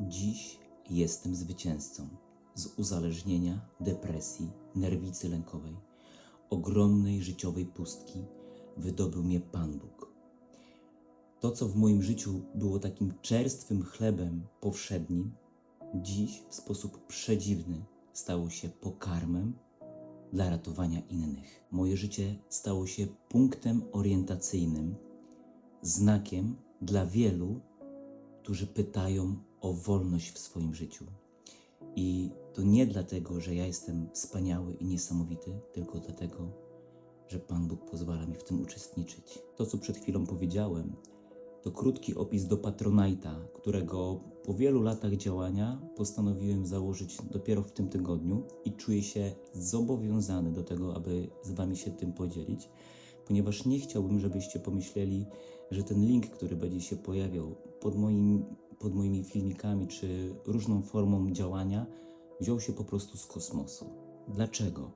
Dziś jestem zwycięzcą z uzależnienia, depresji, nerwicy lękowej, ogromnej życiowej pustki wydobył mnie Pan Bóg. To, co w moim życiu było takim czerstwym chlebem powszednim, dziś w sposób przedziwny stało się pokarmem dla ratowania innych. Moje życie stało się punktem orientacyjnym, znakiem dla wielu, którzy pytają o wolność w swoim życiu. I to nie dlatego, że ja jestem wspaniały i niesamowity, tylko dlatego, że Pan Bóg pozwala mi w tym uczestniczyć. To, co przed chwilą powiedziałem, to krótki opis do Patronite'a, którego po wielu latach działania postanowiłem założyć dopiero w tym tygodniu i czuję się zobowiązany do tego, aby z Wami się tym podzielić, ponieważ nie chciałbym, żebyście pomyśleli, że ten link, który będzie się pojawiał pod, moim, pod moimi filmikami czy różną formą działania, wziął się po prostu z kosmosu. Dlaczego?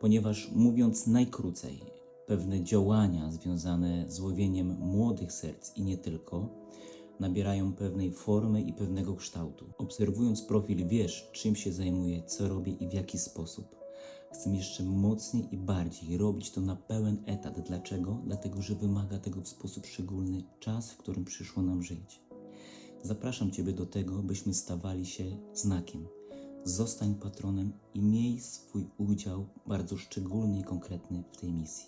Ponieważ mówiąc najkrócej, pewne działania związane z łowieniem młodych serc i nie tylko, nabierają pewnej formy i pewnego kształtu. Obserwując profil, wiesz, czym się zajmuję, co robię i w jaki sposób. Chcę jeszcze mocniej i bardziej robić to na pełen etat. Dlaczego? Dlatego, że wymaga tego w sposób szczególny czas, w którym przyszło nam żyć. Zapraszam Ciebie do tego, byśmy stawali się znakiem. Zostań patronem i miej swój udział bardzo szczególny i konkretny w tej misji.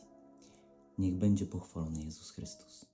Niech będzie pochwalony Jezus Chrystus.